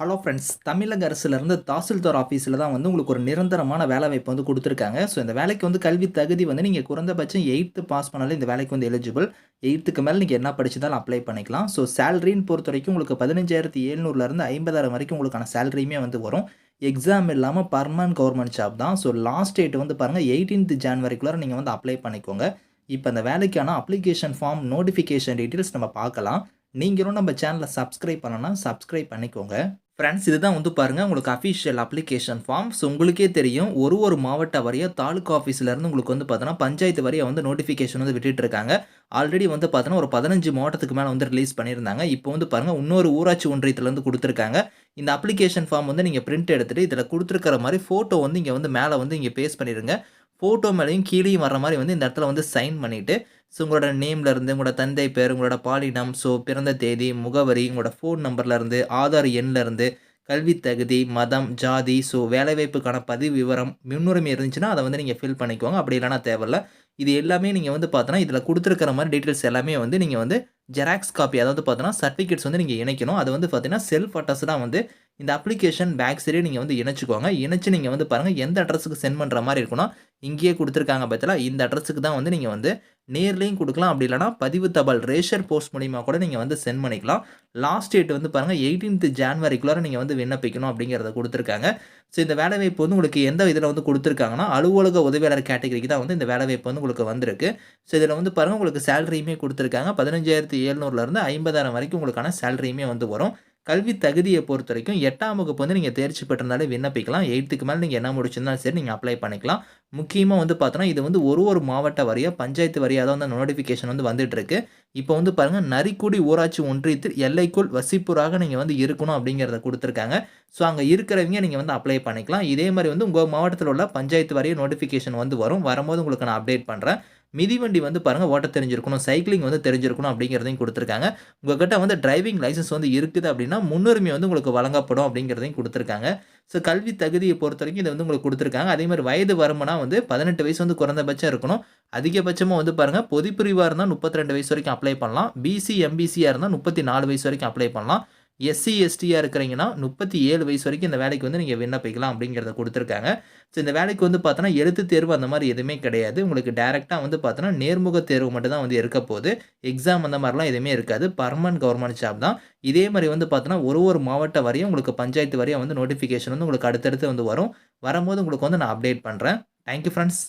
Hello friends தமிழக அரசுலேருந்து தாசில்தார் ஆஃபீஸில் தான் வந்து உங்களுக்கு ஒரு நிரந்தரமான வேலை வாய்ப்பு வந்து கொடுத்துருக்காங்க. ஸோ இந்த வேலைக்கு வந்து கல்வி தகுதி வந்து நீங்கள் குறைந்தபட்சம் எயித்து பாஸ் பண்ணாலே இந்த வேலைக்கு வந்து எலிஜிபிள் எயித்துக்கு மேலே நீங்கள் என்ன படிச்சுதாலும் அப்ளை பண்ணிக்கலாம். ஸோ சேலரின்னு பொறுத்த வரைக்கும் உங்களுக்கு பதினஞ்சாயிரத்தி எழுநூறுலேருந்து ஐம்பதாயிரம் வரைக்கும் உங்களுக்கான சேலரியுமே வந்து வரும். எக்ஸாம் இல்லாமல் பர்மனன்ட் கவர்மெண்ட் ஜாப் தான். ஸோ லாஸ்ட் டேட் வந்து பாருங்கள் எயிட்டீன்த் ஜான்வரிக்குள்ளே நீங்கள் வந்து அப்ளை பண்ணிக்கோங்க. இப்போ அந்த வேலைக்கான அப்ளிகேஷன் ஃபார்ம் நோட்டிஃபிகேஷன் டீட்டெயில்ஸ் நம்ம பார்க்கலாம். நீங்களும் நம்ம சேனலை சப்ஸ்கிரைப் பண்ணனா சப்ஸ்கிரைப் பண்ணிக்கோங்க. ஃப்ரெண்ட்ஸ் இதுதான் வந்து பாருங்கள் உங்களுக்கு அஃபிஷியல் அப்ளிகேஷன் ஃபார்ம் ஸோ உங்களுக்கே தெரியும் ஒரு ஒரு மாவட்ட வரையும் தாலுக்கா ஆஃபீஸ்லேருந்து உங்களுக்கு வந்து பார்த்தோன்னா பஞ்சாயத்து வரையும் வந்து நோட்டிஃபிகேஷன் வந்து விட்டுட்டு இருக்காங்க ஆல்ரெடி வந்து பார்த்தோன்னா ஒரு பதினஞ்சு மாவட்டத்துக்கு மேலே வந்து ரிலீஸ் பண்ணியிருந்தாங்க. இப்போ வந்து பாருங்கள் இன்னொரு ஊராட்சி ஒன்றியத்துலேருந்து கொடுத்துருக்காங்க. இந்த அப்ளிகேஷன் ஃபார்ம் வந்து நீங்கள் பிரிண்ட் எடுத்துகிட்டு இதில் கொடுத்துருக்கிற மாதிரி ஃபோட்டோ வந்து இங்கே வந்து மேலே வந்து இங்கே பேஸ்ட் பண்ணிடுங்க ஃபோட்டோ மேலேயும் கீழேயும் வர மாதிரி வந்து இந்த இடத்துல வந்து சைன் பண்ணிவிட்டு ஸோ உங்களோட நேம்லேருந்து உங்களோட தந்தை பேர் உங்களோட பாலினம் ஸோ பிறந்த தேதி முகவரி உங்களோட ஃபோன் நம்பர்லேருந்து ஆதார் எண்லேருந்து கல்வி தகுதி மதம் ஜாதி ஸோ வேலைவாய்ப்புக்கான பதிவு விவரம் முன்னுரிமை இருந்துச்சுன்னா அதை வந்து நீங்கள் ஃபில் பண்ணிக்கோங்க. அப்படி இல்லைனா தேவையில்ல. இது எல்லாமே நீங்கள் வந்து பார்த்தோன்னா இதில் கொடுத்துருக்கிற மாதிரி டீட்டெயில்ஸ் எல்லாமே வந்து நீங்கள் வந்து ஜெராக்ஸ் காப்பி அதாவது பார்த்தோன்னா சர்டிஃபிகேட்ஸ் வந்து நீங்கள் இணைக்கணும். அது வந்து பார்த்தீங்கன்னா செல்ஃப் அட்ரஸ்டாக வந்து இந்த அப்ளிகேஷன் பேக் சைடே நீங்கள் வந்து இணைச்சிக்கோங்க. இணைச்சு நீங்கள் வந்து பாருங்கள் எந்த அட்ரஸுக்கு சென்ட் பண்ணுற மாதிரி இருக்குன்னா இங்கேயே கொடுத்துருக்காங்க பட்சத்தில் இந்த அட்ரஸுக்கு தான் வந்து நீங்கள் வந்து நேர்லேயும் கொடுக்கலாம். அப்படி இல்லைனா பதிவு தபால் ரேஷர் போஸ்ட் மூலிமா கூட நீங்கள் வந்து சென்ட் பண்ணிக்கலாம். லாஸ்ட் டேட் வந்து பாருங்கள் எயிட்டீன்த் ஜான்வரிக்குள்ளார நீங்கள் வந்து விண்ணப்பிக்கணும் அப்படிங்கிறத கொடுத்துருக்காங்க. ஸோ இந்த வேலைவாய்ப்பு வந்து உங்களுக்கு எந்த இதில் வந்து கொடுத்துருக்காங்கன்னா அலுவலக உதவியாளர் கேட்டகரிக்கு தான் வந்து இந்த வேலைவாய்ப்பு வந்து உங்களுக்கு வந்திருக்கு. ஸோ இதில் வந்து பாருங்கள் உங்களுக்கு சேலரியுமே கொடுத்துருக்காங்க. பதினஞ்சாயிரத்தி எழுநூறுலேருந்து ஐம்பதாயிரம் வரைக்கும் உங்களுக்கான சேலரியுமே வந்து வரும். கல்வி தகுதியை பொறுத்த வரைக்கும் எட்டாம் வகுப்பு வந்து நீங்கள் தேர்ச்சி பெற்றிருந்தாலே விண்ணப்பிக்கலாம். எயித்துக்கு மேலே நீங்கள் என்ன முடிச்சிருந்தாலும் சரி நீங்கள் அப்ளை பண்ணிக்கலாம். முக்கியமாக வந்து பார்த்தோன்னா இது வந்து ஒரு ஒரு மாவட்ட வரியாக பஞ்சாயத்து வரியாக தான் வந்து நோட்டிஃபிகேஷன் வந்து வந்துட்டுருக்கு இப்போ வந்து பாருங்கள் நரிக்குடி ஊராட்சி ஒன்றியத்தில் எல்லைக்குள் வசிப்பூராக நீங்கள் வந்து இருக்கணும் அப்படிங்கிறத கொடுத்துருக்காங்க. ஸோ அங்கே இருக்கிறவங்க நீங்கள் வந்து அப்ளை பண்ணிக்கலாம். இதே மாதிரி வந்து உங்கள் மாவட்டத்தில் உள்ள பஞ்சாயத்து வரைய நோட்டிஃபிகேஷன் வந்து வரும். வரும்போது உங்களுக்கு நான் அப்டேட் பண்ணுறேன் மிதிவண்டி வந்து பாருங்கள் ஓட்ட தெரிஞ்சிருக்கணும் சைக்கிளிங் வந்து தெரிஞ்சிருக்கணும் அப்படிங்கிறதையும் கொடுத்துருக்காங்க. உங்கள்கிட்ட வந்து டிரைவிங் லைசன்ஸ் வந்து இருக்குது அப்படின்னா முன்னுரிமை வந்து உங்களுக்கு வழங்கப்படும் அப்படிங்கிறதையும் கொடுத்துருக்காங்க. ஸோ கல்வி தகுதியை பொறுத்த வரைக்கும் இதை வந்து உங்களுக்கு கொடுத்துருக்காங்க. அதே மாதிரி வயது வருமானா வந்து பதினெட்டு வயசு வந்து குறைந்தபட்சம் இருக்கணும். அதிகபட்சமாக வந்து பாருங்கள் பொதுப்பிரிவாக இருந்தால் முப்பத்தி ரெண்டு வயசு வரைக்கும் அப்ளை பண்ணலாம். பிசி எம்பிசியாக இருந்தால் முப்பத்தி நாலு வயசு வரைக்கும் அப்ளை பண்ணலாம். எஸ்சி எஸ்டியாக இருக்கிறீங்கன்னா முப்பத்தி ஏழு வயசு வரைக்கும் இந்த வேலைக்கு வந்து நீங்கள் விண்ணப்பிக்கலாம் அப்படிங்கிறத கொடுத்துருக்காங்க. ஸோ இந்த வேலைக்கு வந்து பார்த்தோன்னா எழுத்து தேர்வு அந்த மாதிரி எதுவுமே கிடையாது. உங்களுக்கு டேரெக்டாக வந்து பார்த்தோன்னா நேர்முக தேர்வு மட்டும் தான் வந்து இருக்க போகுது. எக்ஸாம் அந்த மாதிரிலாம் எதுவுமே இருக்காது. பர்மனன்ட் கவர்மெண்ட் ஜாப் தான். இதே மாதிரி வந்து பார்த்தோன்னா ஒரு ஒரு மாவட்ட வரையும் உங்களுக்கு பஞ்சாயத்து வரையும் வந்து நோட்டிஃபிகேஷன் வந்து உங்களுக்கு அடுத்தடுத்து வந்து வரும். வரும்போது உங்களுக்கு வந்து நான் அப்டேட் பண்ணுறேன் தேங்க்யூ ஃப்ரெண்ட்ஸ்